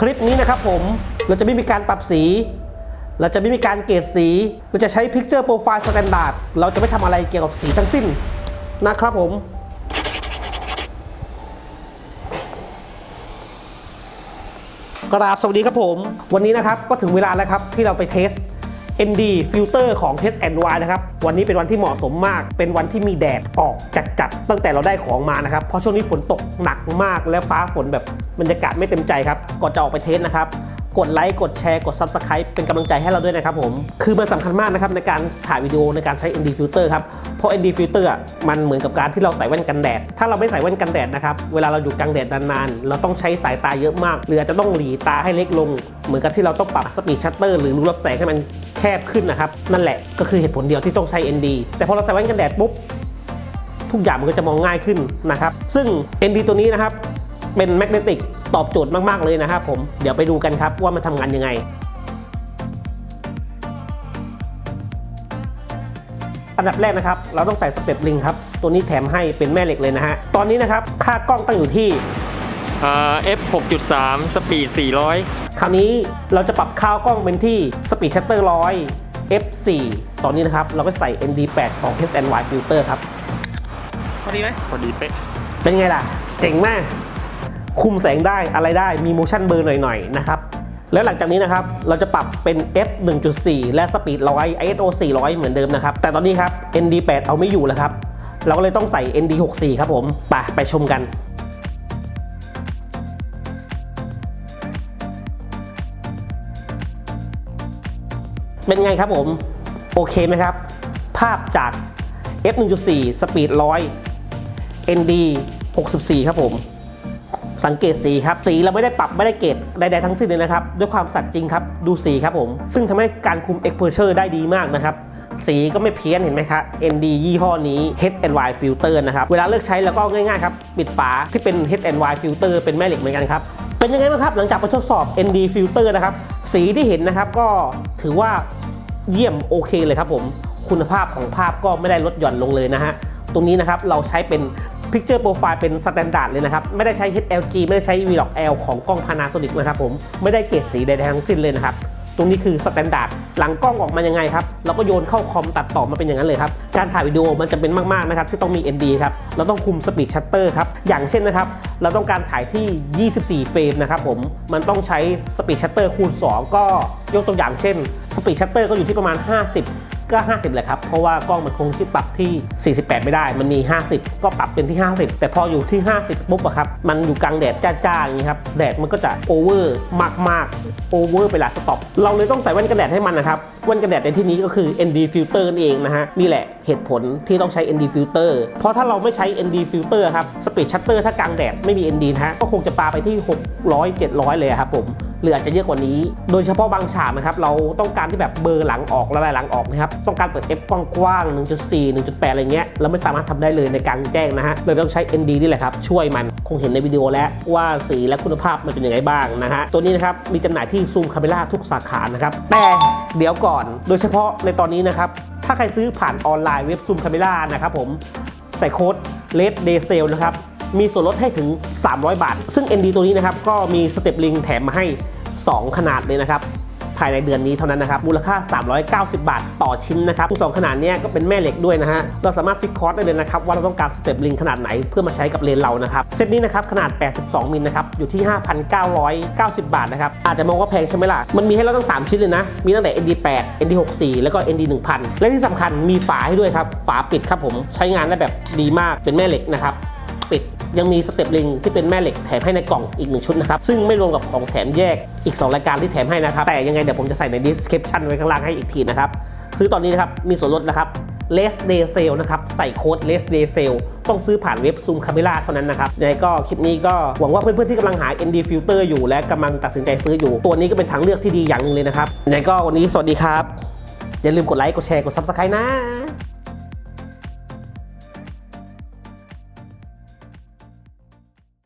คลิปนี้นะครับผมเราจะไม่มีการปรับสี เราจะไม่มีการเกรดสี เราจะใช้ Picture Profile Standard เราจะไม่ทำอะไรเกี่ยวกับสีทั้งสิ้นนะครับผมกราบสวัสดีครับผม วันนี้นะครับก็ถึงเวลาแล้วครับที่เราไปเทส ND Filter ของ h and y นะครับวันนี้เป็นวันที่เหมาะสมมาก เป็นวันที่มีแดดออกจัดๆตั้งแต่เราได้ของมานะครับเพราะช่วงนี้ฝนตกหนักมากและฟ้าฝนแบบบรรยากาศไม่เต็มใจครับก่อนจะออกไปเทสนะครับกดไลค์กดแชร์กด Subscribe เป็นกำลังใจให้เราด้วยนะครับผม คือมันสำคัญมากนะครับในการถ่ายวิดีโอในการใช้ ND Filter ครับ เพราะ ND Filter อะมันเหมือนกับการที่เราใส่แว่นกันแดด ถ้าเราไม่ใส่แว่นกันแดดนะครับ เวลาเราอยู่กลางแดดนานๆ เราต้องใช้สายตาเยอะมาก หรืออาจจะต้องหลีตาให้เล็กลง เหมือนกับที่เราต้องปรับสปีดชัตเตอร์หรือรูรับแสงให้มันแคบขึ้นนะครับ นั่นแหละก็คือเหตุผลเดียวที่ต้องใช้ ND แต่พอเราใส่แว่นกันแดดปุ๊บทุกอย่างมันก็จะมองง่ายขึ้นนะครับ ซึ่ง ND ตัวนี้นะครับเป็นแมกเนติกตอบโจทย์มากๆเลยนะครับผม เดี๋ยวไปดูกันครับว่ามันทำงานยังไง อันดับแรกนะครับ เราต้องใส่สเต็ปลิงครับ ตัวนี้แถมให้เป็นแม่เหล็กเลยนะฮะ ตอนนี้นะครับ ค่ากล้องตั้งอยู่ที่อ่า f 6.3 สปีด 400 คราวนี้เราจะปรับค่ากล้องเป็นที่ Speed Shutter 100 f4 ตอนนี้นะครับ เราก็ใส่ ND8 ของ H&Y Filter ครับ พอดีไหมพอดีเป๊ะ เป็นไงล่ะ เจ๋งมาก คุมแสงได้อะไรได้มี motion blur หน่อยๆนะครับ แล้วหลังจากนี้นะครับ เราจะปรับเป็น f 1.4 และ speed 100 ISO 400 เหมือนเดิมนะครับ แต่ตอนนี้ครับ ND8 เอาไม่อยู่แล้วครับ เราก็เลยต้องใส่ ND64 ครับผมไปไปชมกันเป็นไงครับผม โอเคไหมครับ ภาพจาก f 1.4 speed 100 ND 64 ครับผม สังเกตสีครับ สีเราไม่ได้ปรับไม่ได้เกรดใดๆทั้งสิ้นเลยนะครับ ด้วยความสัตย์จริงครับ ดูสีครับผม ซึ่งทำให้การคุม exposure ได้ดีมากนะครับสีก็ไม่เพี้ยนเห็นไหมครับ ND ยี่ห้อนี้ H&Y filter นะครับ เวลาเลือกใช้แล้วก็ง่ายๆครับ ปิดฝาที่เป็น H&Y filter เป็นแม่เหล็กเหมือนกันครับ เป็นยังไงบ้างครับ หลังจากไปทดสอบ ND filter นะครับ สีที่เห็นนะครับก็ถือว่าเยี่ยมโอเคเลยครับผม คุณภาพของภาพก็ไม่ได้ลดหย่อนลงเลยนะฮะ ตรงนี้นะครับเราใช้เป็น Picture Profile เป็นสแตนดาร์ดเลยนะครับ ไม่ได้ใช้ HLG ไม่ได้ใช้ Vlog L ของกล้อง Panasonic นะครับผม ไม่ได้เกรดสีใดๆทั้งสิ้นเลยนะครับ ตรงนี้คือสแตนดาร์ด หลังกล้องออกมายังไงครับ เราก็โยนเข้าคอมตัดต่อมาเป็นอย่างนั้นเลยครับ การถ่ายวิดีโอมันจะเป็นมากๆนะครับที่ต้องมี ND ครับ เราต้องคุมสปีดชัตเตอร์ครับ อย่างเช่นนะครับ เราต้องการถ่ายที่ 24 เฟรมนะครับผม มันต้องใช้สปีดชัตเตอร์คูณ 2 ก็ยกตัวอย่างเช่น สปีดชัตเตอร์ก็อยู่ที่ประมาณ 50 ก็ 50แหละครับ เพราะว่ากล้องมันคงที่ปรับที่ 48 ไม่ได้ มันมี 50 ก็ปรับเป็นที่ 50 แต่พออยู่ที่ 50ปุ๊บอะครับ มันอยู่กลางแดดจ้าๆอย่างนี้ครับ แดดมันก็จะโอเวอร์มากๆโอเวอร์ไปลายสต็อป เราเลยต้องใส่แว่นกันแดดให้มันนะครับ แว่นกันแดดในที่นี้ก็คือ ND filter นั่นเองนะฮะ นี่แหละเหตุผลที่ต้องใช้ ND filter เพราะถ้าเราไม่ใช้ ND filter ครับสปีดชัตเตอร์ถ้ากลางแดดไม่มี ND นะฮะก็คงจะปาไปที่ 600 700 เลยครับผม หรืออาจจะเยอะกว่านี้ โดยเฉพาะบางฉากนะครับ เราต้องการที่แบบเบอร์หลังออกละลายหลังออกนะครับ ต้องการเปิด f กว้างๆ 1.4 1.8 อะไรเงี้ย เราไม่สามารถทำได้เลยในกลางแจ้งนะฮะเลยต้องใช้ ND นี่แหละครับ ช่วยมัน คงเห็นในวิดีโอแล้วว่าสีและคุณภาพมันเป็นยังไงบ้างนะฮะ ตัวนี้นะครับ มีจำหน่ายที่ซูมคาเมล่าทุกสาขานะครับ แต่เดี๋ยวก่อน โดยเฉพาะในตอนนี้นะครับ ถ้าใครซื้อผ่านออนไลน์เว็บซูมคาเมล่านะครับผม ใส่โค้ด Red Day Sale นะครับ มีส่วนลดให้ถึง 300 บาท ซึ่ง ND ตัวนี้นะครับก็มีสเต็ปลิงแถมมาให้ 2 ขนาดเลยนะครับภายในเดือนนี้เท่านั้นนะครับ มูลค่า 390 บาท ต่อชิ้นนะครับทั้งสองขนาดนี้ก็เป็นแม่เหล็กด้วยนะฮะ เราสามารถฟิกคอร์สได้เลยนะครับ ว่าเราต้องการสเต็ปลิงขนาดไหนเพื่อมาใช้กับเลนเรานะครับ เซตนี้นะครับ ขนาด 82 มิลนะครับ อยู่ที่ 5,990 บาทนะครับ อาจจะมองว่าแพงใช่ไหมล่ะ มันมีให้เราตั้ง 3 ชิ้นเลยนะ มีตั้งแต่ ND8 ND64 แล้วก็ ND 1000 และที่สำคัญมีฝาให้ด้วยครับ ฝาปิดครับผม ใช้งานได้แบบดีมาก เป็นแม่เหล็กนะครับ ปิด ยังมีสเต็ปลิงที่เป็นแม่เหล็กแถมให้ในกล่องอีกหนึ่งชุดนะครับ ซึ่งไม่รวมกับของแถมแยกอีก 2 รายการที่แถมให้นะครับ แต่ยังไงเดี๋ยวผมจะใส่ใน description ไว้ข้างล่างให้อีกทีนะครับ ซื้อตอนนี้นะครับมีส่วนลดนะครับ less day sale นะครับใส่โค้ด less day sale ต้องซื้อผ่านเว็บ Zoom Camera เท่านั้นนะครับยังไงก็คลิปนี้ก็หวังว่าเพื่อนๆที่กำลังหา ND filter อยู่และกำลังตัดสินใจซื้ออยู่ ตัวนี้ก็เป็นทางเลือกที่ดีอย่างหนึ่งเลยนะครับยังไงก็วันนี้สวัสดีครับอย่าลืมกดไลค์กดแชร์กด subscribe นะ